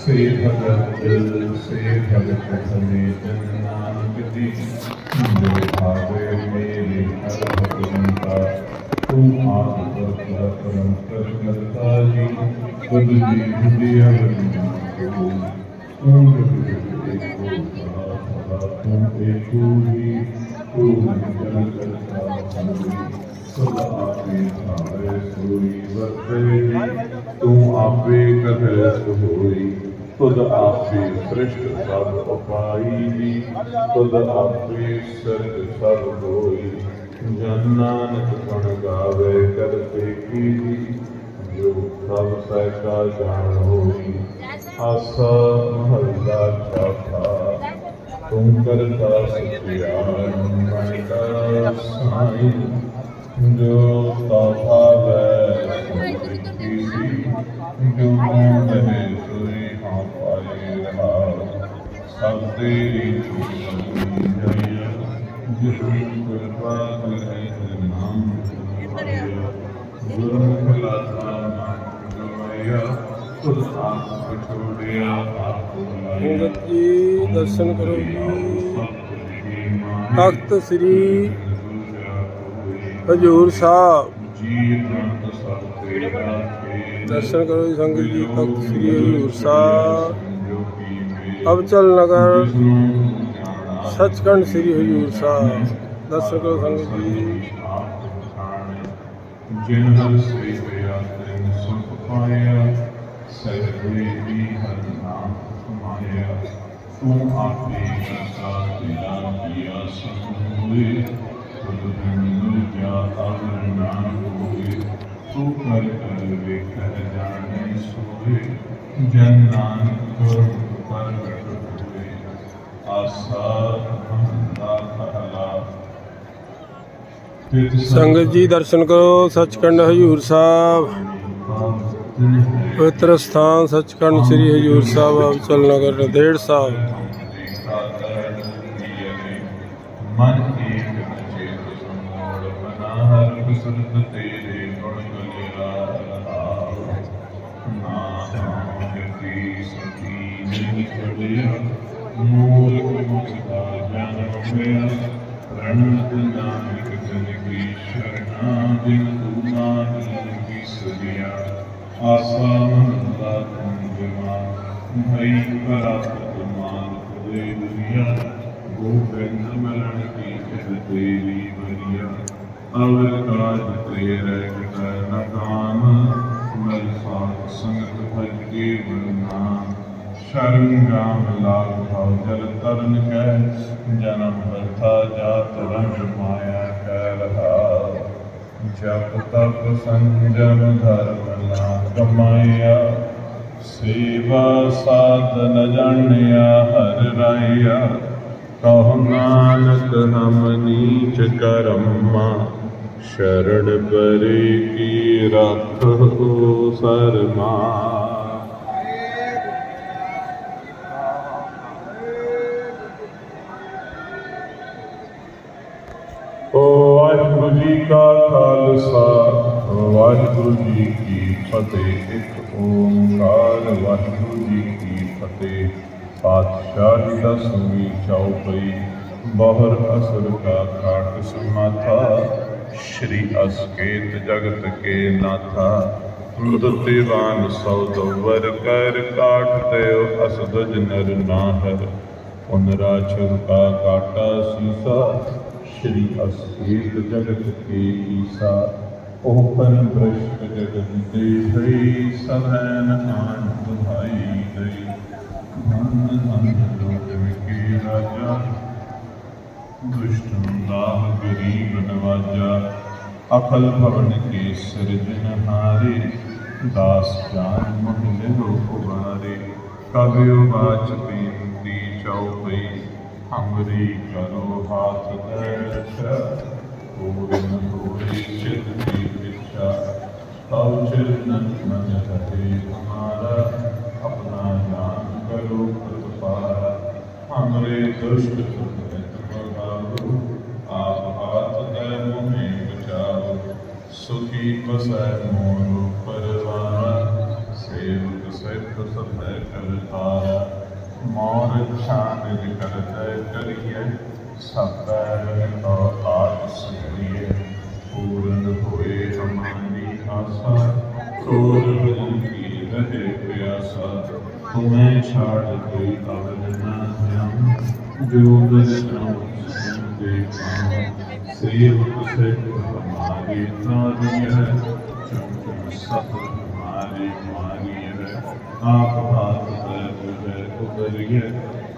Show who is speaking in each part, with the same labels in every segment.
Speaker 1: ਸੇ ਭਗਤ ਸੇ ਭਗਤ ਸਨੇ ਜਨ ਨਾਨਕ ਦੀ ਜੋ ਭਾਵੇ ਮੇਰੇ ਹਰ ਭਗਵੰਤਾ ਤੂੰ ਆਪ ਕਰਤਾ ਪਰਮ ਕਰਤਾ ਜੀ ਬੁੱਧ ਜੀ ਬੁੱਧੀ ਅਵਰਿ ਤੂੰ ਜਗ ਦੇਖੋ ਸਦਾ ਤੂੰ ਏਕੋ ਹੀ ਤੂੰ ਜਨ ਕਰਤਾ ਸਦਾ ਆਪੇ ਭਾਵੇ ਸੋਈ ਵਰਤੇ ਤੂੰ ਆਪੇ ਕਰੇ ਹੋਈ ਤੁਧ ਆਪੇ ਸ੍ਰਿਸ਼ਟ ਸਭ ਉਪਾਈ ਦੀ ਤੁਧ ਆਪੇ ਸਰਗ ਸਭ ਹੋਈ ਜਨ ਨਾਨਕ ਗੁਣ ਗਾਵੇ ਕਰਤੇ ਕੀ ਦੀ ਜੋ ਸਭ ਸਹਿਕਾ ਜਾਣ ਹੋਈ ਆਸਾ ਮਹੱਲਾ ਚਾਪਾ ਤੂੰ ਕਰਤਾ ਸਤਿਆਰ ਮਨ ਕਾ ਸਾਈ ਜੋ ਤਾਫਾ ਵੈ ਕੀਤੀ ਜੋ ਮਨੇ ਸੋਈ ਹਾਂ ਪਾਏ ਰਹਾ ਸਭ ਤੇਰੀ ਚੁਣੀ ਜਈ ਜਿਸ ਕਿਰਪਾ ਕਰੇ ਨਾਮ ਗੁਰੂ ਖਲਾਸਾ ਗਵਾਇਆ ਤੁਧ ਆਪ ਛੋੜਿਆ ਆਪ
Speaker 2: ਜੀ ਦਰਸ਼ਨ ਕਰੋ ਜੀ ਤਖਤ ਸ੍ਰੀ ਹਜੂਰ ਸਾਹਿਬ। ਦਰਸ਼ਨ ਕਰੋ ਜੀ, ਸੰਗਤ ਜੀ ਤਖਤ ਸ੍ਰੀ ਹਜੂਰ ਸਾਹਿਬ। ਅਬਚਲ ਨਗਰ, ਸੱਚਖੰਡ ਸ੍ਰੀ ਹਜੂਰ ਸਾਹਿਬ। ਦਰਸ਼ਨ ਸੰਗਤ ਜੀ।
Speaker 1: ਜਿਨ ਹਰ ਸੇ ਪਿਆ ਤਿਨ ਪਾਇਆ ਸਹਿਬੇ ਵੀ ਹਰ ਨਾਮ ਸਮਾਇਆ। ਤੂੰ ਆਪੇ ਕਰਤਾ ਤੇਰਾ ਪਿਆ ਸਭੂਏ ਤੁਧ ਬਿਨੁ ਜਾ ਅਵਰ ਨਾ ਹੋਏ। ਤੂੰ ਕਰ ਕਰ ਵੇਖ ਜਾਣੇ ਸੋਏ ਜਨ ਨਾਨਕ ਪ੍ਰਗਟ ਆਸਾ
Speaker 2: ਸੰਗਤ ਜੀ ਦਰਸ਼ਨ ਕਰੋ, ਸੱਚਖੰਡ ਹਜੂਰ ਸਾਹਿਬ। ਪਵਿੱਤਰ ਸਥਾਨ ਸੱਚਖੰਡ ਸ੍ਰੀ ਹਜੂਰ ਸਾਹਿਬ ਅਬਚਲ ਨਗਰ ਨੰਦੇੜ ਸਾਹਿਬ।
Speaker 1: ਮਨ ਏਕ ਚੇਤ ਸਮੋੜ ਮਨਾ ਹਰ ਸੁਰਤ ਤੇਰੇ ਗੁਣ ਗਲਿਆ ਰਹਾਉ ਨਾਮ ਜਪੀ ਛੜਿਆ ਮੂਲ ਮੁਕਤਾ ਜਨ ਹੋਇਆ ਰਣਤ ਨਾਨਕ ਜਨ ਕੀ ਸ਼ਰਣਾ ਦਿਨ ਤੂਨਾ ਕੀ ਸਦਿਆ ਆਸਾ ਮੰਦਾ ਤੁੰਜਮਾ ਭਈ ਪ੍ਰਾਪਤ ਮਾਨ ਦੇ ਦੁਨੀਆ ਗੋਬਿੰਦ ਮਰਨ ਕੀ ਫਿਰ ਤੇਰੀ ਬਰੀਆ ਅਵਰ ਕਾਜ ਤੇਰੇ ਕਿਤਾ ਕਾਮ ਮਲ ਸਾਥ ਸੰਗਤ ਭਜ ਕੇ ਵਰਨਾ। ਸ਼ਰਨ ਗਾਮ ਭਾਉ ਜਲ ਤਰਨ ਕੈ, ਜਨਮ ਵਰਥਾ ਜਾਤ ਰੰਗ ਮਾਇਆ ਕੈ ਰਹਾ। ਜਪ ਤਪ ਸੰਜਮ ਧਰਮ ਨਾ ਕਮਾਇਆ ਸੇਵਾ ਸਾਧਨ ਜਾਣਿਆ ਹਰ ਰਾਇਆ। ਕਹੁ ਨਾਨਕ ਹਮ ਨੀਚ ਕਰਮਾ। ਸ਼ਰਣ ਪਰੇ ਕੀ ਰੱਖੋ ਸਰਮਾ ਓ ਵਾਹਿਗੁਰੂ ਜੀ ਕਾ ਖਾਲਸਾ ਵਾਹਿਗੁਰੂ ਜੀ ਕੀ ਫਤਿਹ ਇੱਕ ਓੰਕਾਰ ਵਾਹਿਗੁਰੂ ਜੀ ਕੀ ਫਤਿਹ ਪਾਤਸ਼ਾਹੀ ਦਸਵੀਂ ਪਈ ਬਹਰ ਅਸਰ ਕਾ ਖਾਟ ਸਮਾਥਾ ਸ਼੍ਰੀ ਅਸਕੇਤ ਜਗਤ ਕੇ ਨਾਥਾ ਦੁਤਿਵਾਨ ਸੌਦਵਰ ਕਰ ਕਾਟ ਦੇਉ ਅਸਦਜ ਨਰ ਨਾਹਰ। ਪੁਨਰਾਛੁਰ ਕਾ ਕਾਟਾ ਸੀਸਾ, ਸ਼੍ਰੀ ਅਸਕੇਤ ਜਗਤ ਕੇ ਈਸਾ। ਉਹ ਪਰਮ ਬ੍ਰਸ਼ਟ ਜਗਤ ਦੇ ਸਈ ਸਭੈਨ ਆਨ ਦੁਹਾਈ ਗਈ। ਧੰਨ ਧੰਨ ਲੋਕ ਵਿਕੇ ਰਾਜਾ ਦੁਸ਼ਟਨ ਗਰੀਬ ਨਵਾਜਾ ਅਕਲ ਭਵਨ ਕੇ ਸਿਰਜਨ ਹਾਰੇ, ਦਾਸ ਜਾਨ ਮਹਿ ਹੋ ਉਬਾਰੇ ਕਬਿਓ ਬਾਚ ਬੇਨਤੀ ਚਉਪਈ ਹਮਰੀ ਕਰੋ ਹਾਥ ਦਰਸ਼ਾ। ਪੂਰਨ ਹੋਏ ਚਿਤ ਦੀ ਇੱਛਾ ਤਉ ਚਿਰਨਨ ਮਨ ਰਹੇ ਹਮਾਰਾ। ਆਪਣਾ ਜਾਨ ਕਰੋ ਪ੍ਰਤਪਾਰਾ। ਹਮਰੇ ਦੁਸ਼ਟ ਸੁਖਿਤ ਬਗਾਵੋ ਆਪ ਹਾਥ ਦੇ ਮੁਹੇ ਬਚਾਵੋ ਸੁਖੀ ਬਸੈ ਮੋਰ ਪਰਵਾਨਾ ਸੇਵਕ ਸਿੱਧ ਸਭੈ ਕਰਤਾਰਾ ਮੋਰ ਛਾਨ ਕਰਤੈ ਕਰੀਏ ਸਭ ਤੋ ਆਸ ਕਰੀਏ ਪੂਰਨ ਹੋਏ ਹਮਾਰੀ ਆਸਾ ਕੋਰ ਭਜਨ ਕੀ ਰਹੇ ਹਉਮੈ ਛਾੜ ਕੋਈ ਕਾਬਲ ਨਾ ਹੋਇਆ ਜੋ ਦਸ ਨਾਮ ਦੇ ਪਾਉ ਸੇਵ ਸੇ ਹਮਾਰੇ ਨਾਮ ਹੈ ਚੰਦ ਸਤ ਹਮਾਰੇ ਮਾਰੀ ਹੈ ਆਪ ਬਾਤ ਕਰ ਜੁੜੇ ਉਬਰੀਏ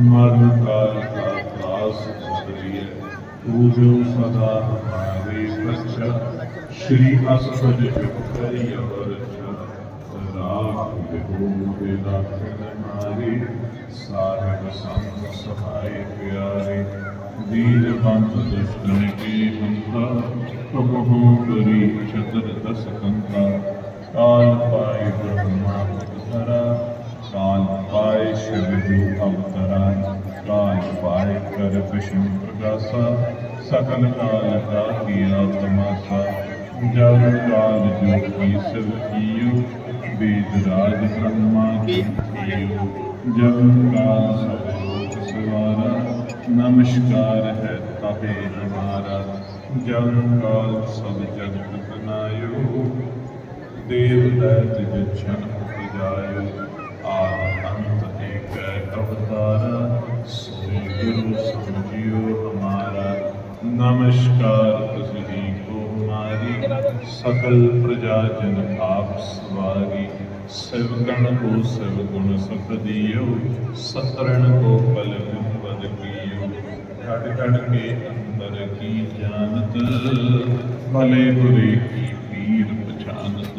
Speaker 1: ਮਰਨ ਕਾਲ ਕਾ ਦਾਸ ਉਬਰੀਏ ਤੂੰ ਜੋ ਸਦਾ ਹਮਾਰੇ ਬਖਸ਼ਾ ਸ਼੍ਰੀ ਅਸਪਦ ਜੁਗ ਕਰੀ ਅਵਰ ਰਾਖ ਬਿਹੂ ਦੇ ਦਾਖਲ ਮਾਰੀ ਸਾਹਿਬ ਸੰਤ ਸਹਾਈ ਪਿਆਰੇ ਦੀਨ ਬੰਦ ਦੁਸ਼ਟਨ ਕੀ ਹੰਤਾ ਕਬਹੂ ਕਰੀ ਚਤਰ ਦਸ ਕੰਤਾ ਕਾਲ ਪਾਏ ਬ੍ਰਹਮਾ ਧਰਾ ਕਾਲ ਪਾਏ ਸ਼ਿਵ ਜੀ ਅਵਤਰਾ ਕਾਲ ਪਾਏ ਕਰ ਵਿਸ਼ਨ ਪ੍ਰਗਾਸਾ ਸਕਲ ਕਾਲ ਕਾ ਕੀਆ ਤਮਾਸਾ ਜਗ ਕਾਲ ਜੋ ਕੀ ਸਭ ਕੀਓ ਵੇਦ ਰਾਜ ਬ੍ਰਹਮਾ ਕੀ ਕੀਓ। ਜਗ ਕਾਲ ਸਭ ਲੋਕ ਸਵਾਰਾ, ਨਮਸਕਾਰ ਹੈ ਤਾਹੇ ਹਮਾਰਾ। ਜਗ ਕਾਲ ਸਭ ਜਗਤ ਬਨਾਇਓ, ਦੇਵ ਦੈਤ ਜਛਨ ਉਪਜਾਇਓ। ਆਦ ਅੰਤ ਏਕ ਅਵਤਾਰ, ਸੋਈ ਗੁਰੂ ਸਮਝਿਓ ਹਮਾਰਾ। ਨਮਸਕਾਰ ਸਕਲ ਪ੍ਰਜਾ ਜਨ ਆਪ ਸਵਾਰੀ ਸਿਵਗਣ ਕੋ ਸਿਵਗੁਣ ਸਖਦੀਓ ਸਤਰਣ ਕੋ ਪਲ ਗੁੰਬਦ ਕੀਓ। ਘਟ ਘਟ ਕੇ ਅੰਦਰ ਕੀ ਜਾਣਤ ਭਲੇ ਬੁਰੇ ਕੀ ਪੀਰ ਪਛਾਨਤ।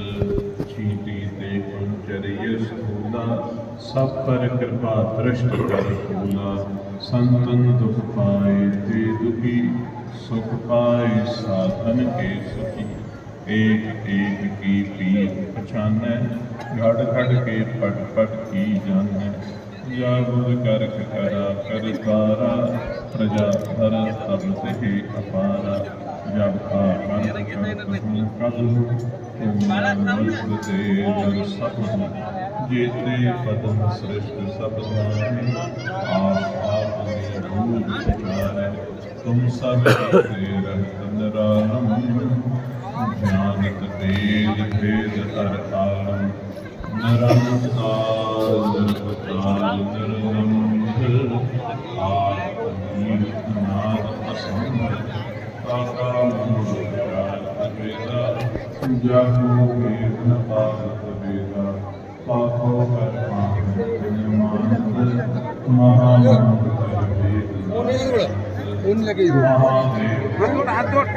Speaker 1: ਚੀਤੀ ਤੇ ਪੰਚਰੀਏ ਸੂਲਾ ਸਭ ਪਰ ਕਿਰਪਾ ਦ੍ਰਿਸ਼ਟ ਕਰ ਫੂਲਾ ਸੰਤਨ ਦੁਖ ਪਾਏ ਤੇ ਦੁਖੀ ਸੁਖ ਪਾਏ ਸਾਧਨ ਕੇ ਸੁਖੀ ਏਕ ਏਕ ਕੀ ਪੀਰ ਪਛਾਨੈ ਘੜ ਘੜ ਕੇ ਪਟ ਪਟ ਕੀ ਜਾਣੈ ਜਾਗੁਰ ਕਰ ਕਰਾ ਕਰਤਾਰਾ ਪ੍ਰਜਾ ਧਰ ਤਬ ਤੇ ਅਪਾਰਾ ਜਬ ਕਾ ਕਰ ਕਦੂ ਤੁਮ ਤੇ ਜਨ ਸਭ ਜੀਤੇ ਪਦਮ ਸ੍ਰਿਸ਼ਟ ਸਭ ਨਾਮੇ ਆਪ ਆਪ ਨੇ ਰੂਪ ਸਚਾਰੈ ਤੁਮ ਸਭ ਤੇ ਰਹਿਤ ਨਿਰਾਲਮ ਗਿਆਨਤ ਤੇਜ ਭੇਦ ਹਰ ਆਲਮ ਨਿਰੰਕਾਰ ਨਿਰਵਤਾਰ ਨਿਰਲੰਭ ਆਤਮੀਰ ਨਾਦ ਅਸੰਭ ਕਾਕਾ ਮੂਰਤ ਅਵੇਦਾ ਜਾਗੋ ਵੇਦ ਨ ਪਾਵਤ ਵੇਦਾ ਪਾਖੋ ਕਰਮਾ ਨਿਮਾਨਤ ਮਹਾਮੰਤ ਵੇਦ
Speaker 2: ਉਹਨੇ ਲੱਗੇ
Speaker 1: ਮਹਾਦੇਵ
Speaker 2: ਹੱਥ ਜੋੜ ਹੱਥ ਜੋੜ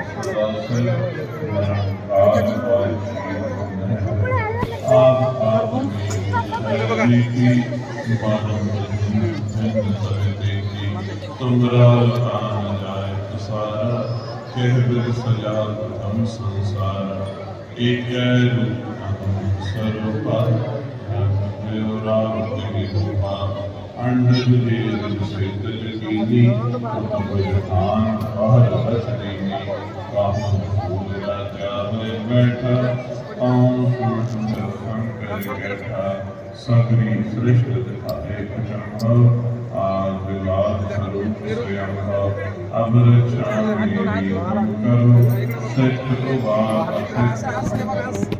Speaker 1: ਤੁਮਰਾ ਕਾਨ ਜਾਏ ਸਾਰਾ ਕਹਿ ਬਿਰ ਸਜਾ ਤੁਮ ਸੰਸਾਰ ਏਕੈ ਰੂਪ ਅਹੰ ਫੂਲ ਰਾਜਾ ਹੋਏ ਬੈਠਾ ਆਉਂ ਸੁਣ ਸੰਕਰ ਬੈਠਾ ਸਗਰੀ ਸ੍ਰਿਸ਼ਟ ਦਿਖਾਏ ਪਛਾਣੋ ਆਜ ਵਿਵਾਦ ਸਰੂਪ ਸਵਯੰਭਵ ਅਮਰ ਚਾਨ ਮੇਰੀ ਕਰੋ ਸਿੱਖ ਤੋਂ ਬਾਦ ਅਸਿੱਧ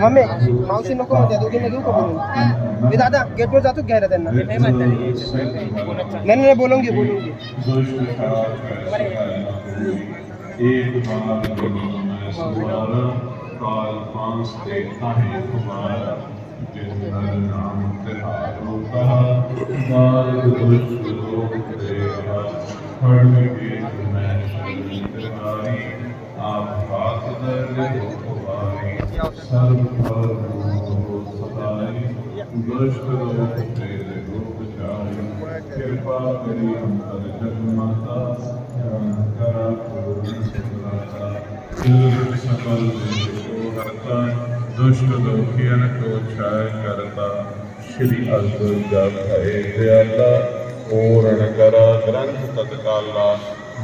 Speaker 1: ہمیں بولوں گی دادا گیٹ میں جاتا کہہ رہے تھے کرا گرنتھ تتکالا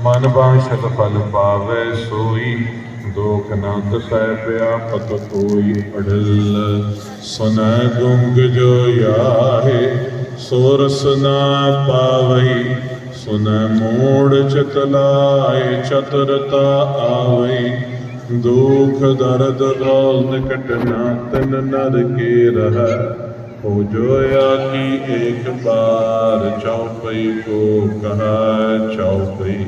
Speaker 1: من باشد فل پاوے سوئی ਦੋ ਕਨਾਤ ਪਿਆ ਪਤ ਕੋਈ ਅੜਲ। ਸੁਨਾ ਗੁੰਗ ਜੋ ਯਾਹੇ, ਸੋਰਸ ਨਾ ਪਾਵਈ। ਸੁਨਾ ਮੋੜ ਚਤਲਾਏ ਚਤਰਤਾ ਆਵਈ। ਦੁਖ ਦਰਦ ਰੋਲ ਕਟਨਾ ਤਨ ਨਰ ਕੇ ਰਹਾ। ਹੋ ਜੋਇਆ ਕੀ ਇੱਕ ਬਾਰ ਚੌਪਈ ਕੋ ਕਹਾ ਚੌਪਈ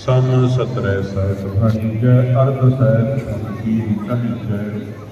Speaker 1: ਸਮ ਸਤਰੈ ਸਹਿਤ ਭਣੀ ਜੈ ਅਰਧ ਸਹਿਤ ਸੁਨ ਕੀ ਜੈ।